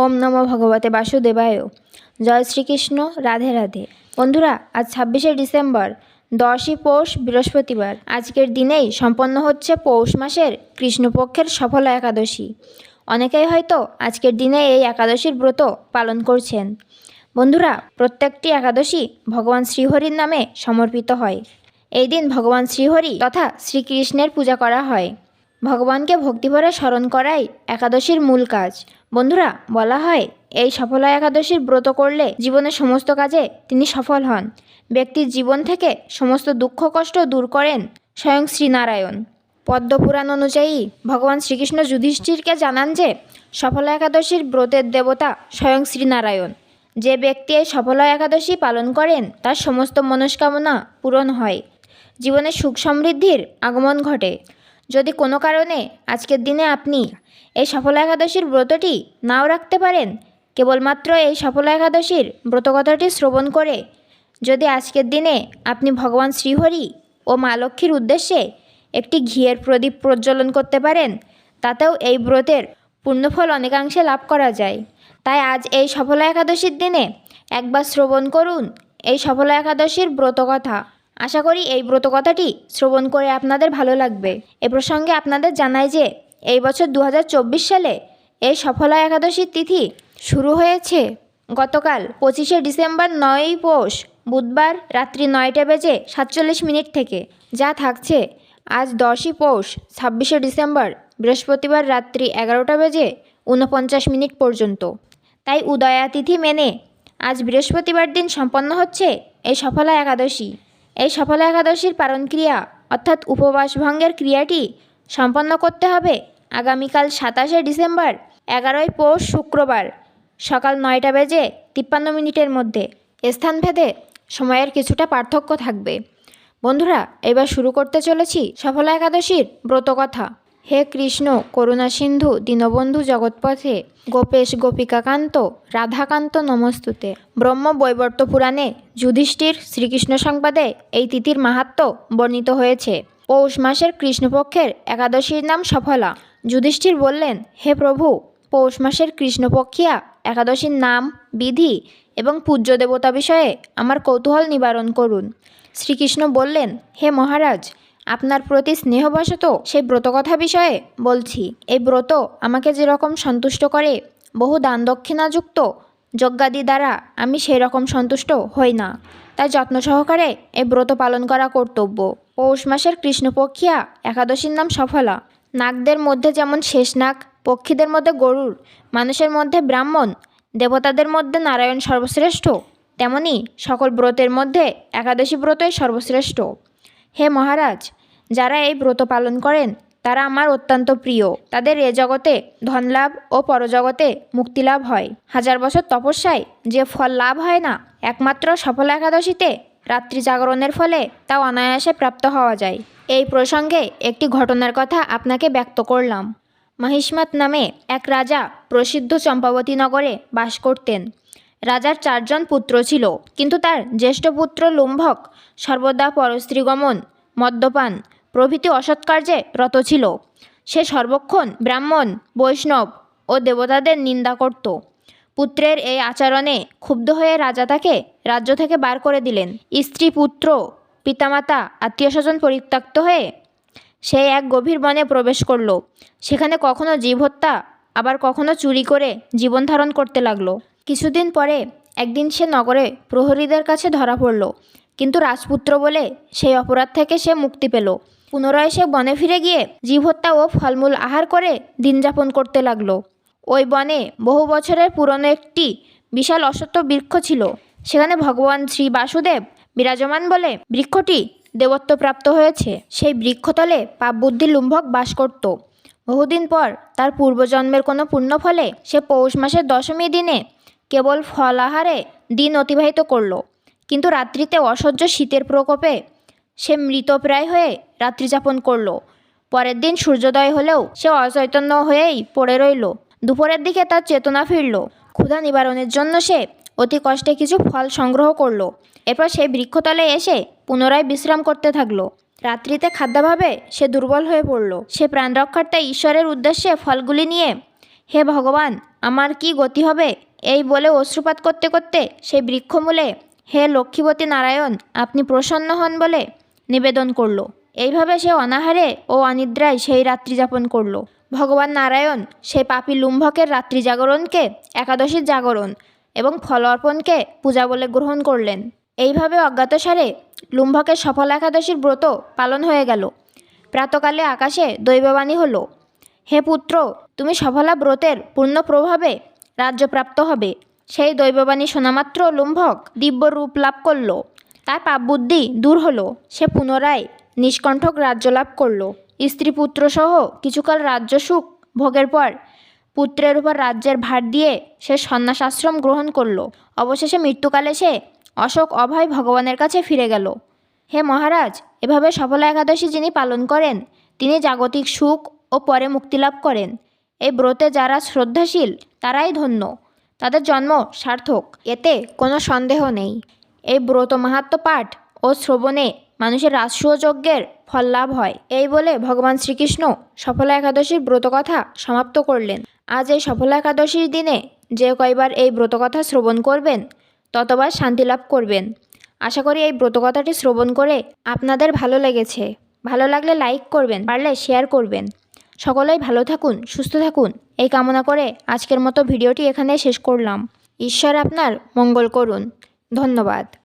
ওম নমো ভগবতে বাসুদেবায়। জয় শ্রীকৃষ্ণ, রাধে রাধে। বন্ধুরা, আজ ছাব্বিশে ডিসেম্বর, দশই পৌষ বৃহস্পতিবার। আজকের দিনেই সম্পন্ন হচ্ছে পৌষ মাসের কৃষ্ণপক্ষের সফলা একাদশী। অনেকেই হয়তো আজকের দিনে এই একাদশীর ব্রত পালন করছেন। বন্ধুরা, প্রত্যেকটি একাদশী ভগবান শ্রীহরির নামে সমর্পিত হয়। এই দিন ভগবান শ্রীহরি তথা শ্রীকৃষ্ণের পূজা করা হয়। ভগবানকে ভক্তিভরে স্মরণ করাই একাদশীর মূল কাজ। বন্ধুরা, বলা হয়, এই সফলা একাদশীর ব্রত করলে জীবনের সমস্ত কাজে তিনি সফল হন। ব্যক্তির জীবন থেকে সমস্ত দুঃখ কষ্ট দূর করেন স্বয়ং শ্রীনারায়ণ। পদ্মপুরাণ অনুযায়ী, ভগবান শ্রীকৃষ্ণ যুধিষ্ঠিরকে জানান যে, সফলা একাদশীর ব্রতের দেবতা স্বয়ং শ্রীনারায়ণ। যে ব্যক্তি এই সফলা একাদশী পালন করেন, তার সমস্ত মনস্কামনা পূরণ হয়। জীবনে সুখ সমৃদ্ধির আগমন ঘটে। যদি কোনো কারণে আজকের দিনে আপনি এই সফলা একাদশীর ব্রতটি নাও রাখতে পারেন, কেবলমাত্র এই সফলা একাদশীর ব্রতকথাটি শ্রবণ করে যদি আজকের দিনে আপনি ভগবান শ্রীহরি ও মা লক্ষ্মীর উদ্দেশ্যে একটি ঘিয়ের প্রদীপ প্রজ্বলন করতে পারেন, তাতেও এই ব্রতের পূর্ণফল অনেকাংশে লাভ করা যায়। তাই আজ এই সফলা একাদশীর দিনে একবার শ্রবণ করুন এই সফলা একাদশীর ব্রতকথা। আশা করি এই ব্রত কথাটি শ্রবণ করে আপনাদের ভালো লাগবে। এ প্রসঙ্গে আপনাদের জানাই যে, এই বছর দু হাজার চব্বিশ সালে এই সফলা একাদশীর তিথি শুরু হয়েছে। গতকাল পঁচিশে ডিসেম্বর নয়ই পৌষ বুধবার রাত্রি নয়টা বেজে সাতচল্লিশ মিনিট থেকে, যা থাকছে আজ দশই পৌষ ছাব্বিশে ডিসেম্বর বৃহস্পতিবার রাত্রি এগারোটা বেজে ঊনপঞ্চাশ মিনিট পর্যন্ত। তাই উদয়া তিথি মেনে আজ বৃহস্পতিবার দিন সম্পন্ন হচ্ছে এই সফলা একাদশী। এই সফলা একাদশীর পালন ক্রিয়া অর্থাৎ উপবাস ভঙ্গের ক্রিয়াটি সম্পন্ন করতে হবে আগামীকাল সাতাশে ডিসেম্বর, এগারোই পৌষ শুক্রবার, সকাল নয়টা বেজে তিপ্পান্ন মিনিটের মধ্যে। স্থানভেদে সময়ের কিছুটা পার্থক্য থাকবে। বন্ধুরা, এবার শুরু করতে চলেছি সফলা একাদশীর ব্রতকথা। হে কৃষ্ণ, করুণা সিন্ধু, দীনবন্ধু জগৎপথে, গোপেশ গোপিকাকান্ত, রাধাকান্ত নমস্তুতে। ব্রহ্ম বৈবর্ত পুরাণে যুধিষ্ঠির শ্রীকৃষ্ণ সংবাদে এই তিথির মাহাত্ম্য বর্ণিত হয়েছে। পৌষ মাসের কৃষ্ণপক্ষের একাদশীর নাম সফলা। যুধিষ্ঠির বললেন, হে প্রভু, পৌষ মাসের কৃষ্ণপক্ষিয়া একাদশীর নাম, বিধি এবং পূজ্য দেবতা বিষয়ে আমার কৌতূহল নিবারণ করুন। শ্রীকৃষ্ণ বললেন, হে মহারাজ আপনার প্রতি স্নেহবশত সেই ব্রতকথা বিষয়ে বলছি, এই ব্রত আমাকে যেরকম সন্তুষ্ট করে, বহু দান দক্ষিণাযুক্ত যজ্ঞাদি দ্বারা আমি সেই রকম সন্তুষ্ট হই না। তাই যত্ন সহকারে এই ব্রত পালন করা কর্তব্য। পৌষ মাসের কৃষ্ণপক্ষিয়া একাদশীর নাম সফলা। নাগদের মধ্যে যেমন শেষ নাগ, পক্ষীদের মধ্যে গরুর, মানুষের মধ্যে ব্রাহ্মণ, দেবতাদের মধ্যে নারায়ণ সর্বশ্রেষ্ঠ, তেমনি সকল ব্রতের মধ্যে একাদশী ব্রতই সর্বশ্রেষ্ঠ। হে মহারাজ যারা এই ব্রত পালন করেন, তারা আমার অত্যন্ত প্রিয়। তাদের এ জগতে ধনলাভ ও পরজগতে মুক্তিলাভ হয়। হাজার বছর তপস্যায় যে ফল লাভ হয় না, একমাত্র সফল একাদশীতে রাত্রি জাগরণের ফলে তা অনায়াসে প্রাপ্ত হওয়া যায়। এই প্রসঙ্গে একটি ঘটনার কথা আপনাকে ব্যক্ত করলাম। মহিষ্মাত নামে এক রাজা প্রসিদ্ধ চম্পাবতী নগরে বাস করতেন। রাজার চারজন পুত্র ছিল, কিন্তু তার জ্যেষ্ঠ পুত্র লুম্ভক, সর্বদা পরস্ত্রীগমন, মদ্যপান প্রভৃতি অসৎকার্যে রত ছিল। সে সর্বক্ষণ ব্রাহ্মণ, বৈষ্ণব ও দেবতাদের নিন্দা করত। পুত্রের এই আচরণে ক্ষুব্ধ হয়ে রাজা তাকে রাজ্য থেকে বার করে দিলেন। স্ত্রী, পুত্র, পিতামাতা আত্মীয় স্বজন পরিত্যক্ত হয়ে সে এক গভীর বনে প্রবেশ করল। সেখানে কখনো জীব হত্যা আবার কখনো চুরি করে জীবন ধারণ করতে লাগল। কিছুদিন পরে একদিন সে নগরে প্রহরীদের কাছে ধরা পড়ল। কিন্তু রাজপুত্র বলে সেই অপরাধ থেকে সে মুক্তি পেল। পুনরায় সে বনে ফিরে গিয়ে জীব হত্যা ও ফলমূল আহার করে দিন যাপন করতে লাগল। ওই বনে বহু বছরের পুরনো একটি বিশাল অসত্য বৃক্ষ ছিল। সেখানে ভগবান শ্রী বাসুদেব বিরাজমান বলে বৃক্ষটি দেবত্ব প্রাপ্ত হয়েছে। সেই বৃক্ষতলে পাপ বুদ্ধি লুম্ভক বাস করত। বহুদিন পর তার পূর্বজন্মের কোনো পুণ্য ফলে সে পৌষ মাসের দশমী দিনে কেবল ফল আহারে দিন অতিবাহিত করল। কিন্তু রাত্রিতে অসহ্য শীতের প্রকোপে সে মৃতপ্রায় হয়ে রাত্রি যাপন করল। পরের দিন সূর্যোদয় হলেও সে অচৈতন্য হয়েই পড়ে রইল। দুপুরের দিকে তার চেতনা ফিরল। ক্ষুধা নিবারণের জন্য সে অতি কষ্টে কিছু ফল সংগ্রহ করল। এরপর সেই বৃক্ষতলে এসে পুনরায় বিশ্রাম করতে থাকল। রাত্রিতে খাদ্যাভাবে সে দুর্বল হয়ে পড়ল। সে প্রাণ রক্ষার্থে ঈশ্বরের উদ্দেশ্যে ফলগুলি নিয়ে, হে ভগবান, আমার কি গতি হবে? এই বলে অশ্রুপাত করতে করতে সেই বৃক্ষমূলে, হে লক্ষ্মীপতি নারায়ণ, আপনি প্রসন্ন হন বলে নিবেদন করল। এইভাবে সে অনাহারে ও অনিদ্রায় সেই রাত্রি যাপন করল। ভগবান নারায়ণ সেই পাপী লুম্ভকের রাত্রি জাগরণকে একাদশীর জাগরণ এবং ফল অর্পণকে পূজা বলে গ্রহণ করলেন। এইভাবে অজ্ঞাতসারে লুম্ভকের সফল একাদশীর ব্রত পালন হয়ে গেল। প্রাতকালে আকাশে দৈববাণী হলো, হে পুত্র, তুমি সফলা ব্রতের পূর্ণ প্রভাবে রাজ্যপ্রাপ্ত হবে। সেই দৈববাণী শোনামাত্র লুম্ভক দিব্য রূপ লাভ করল। তার পাপবুদ্ধি দূর হলো। সে পুনরায় নিষ্কণ্ঠক রাজ্য লাভ করল। স্ত্রী পুত্র সহ কিছুকাল রাজ্য সুখ ভোগের পর পুত্রের উপর রাজ্যের ভার দিয়ে সে সন্ন্যাস আশ্রম গ্রহণ করল। অবশেষে মৃত্যুকালে সে অশোক অভয় ভগবানের কাছে ফিরে গেল। হে মহারাজ, এভাবে সফল একাদশী যিনি পালন করেন, তিনি জাগতিক সুখ ও পরে মুক্তিলাভ করেন। এই ব্রতে যারা শ্রদ্ধাশীল, তারাই ধন্য। তাদের জন্ম সার্থক, এতে কোনো সন্দেহ নেই। এই ব্রত মাহাত্ম পাঠ ও শ্রবণে মানুষের রাষ্ট্রীয় যজ্ঞের ফল লাভ হয়। এই বলে ভগবান শ্রীকৃষ্ণ সফলা একাদশীর ব্রতকথা সমাপ্ত করলেন। আজ এই সফলা একাদশীর দিনে যে কয়বার এই ব্রতকথা শ্রবণ করবেন, ততবার শান্তি লাভ করবেন। আশা করি এই ব্রতকথাটি শ্রবণ করে আপনাদের ভালো লেগেছে। ভালো লাগলে লাইক করবেন, পারলে শেয়ার করবেন। সকলেই ভালো থাকুন, সুস্থ থাকুন। এই কামনা করে আজকের মতো ভিডিওটি এখানে শেষ করলাম। ঈশ্বর আপনার মঙ্গল করুন। ধন্যবাদ।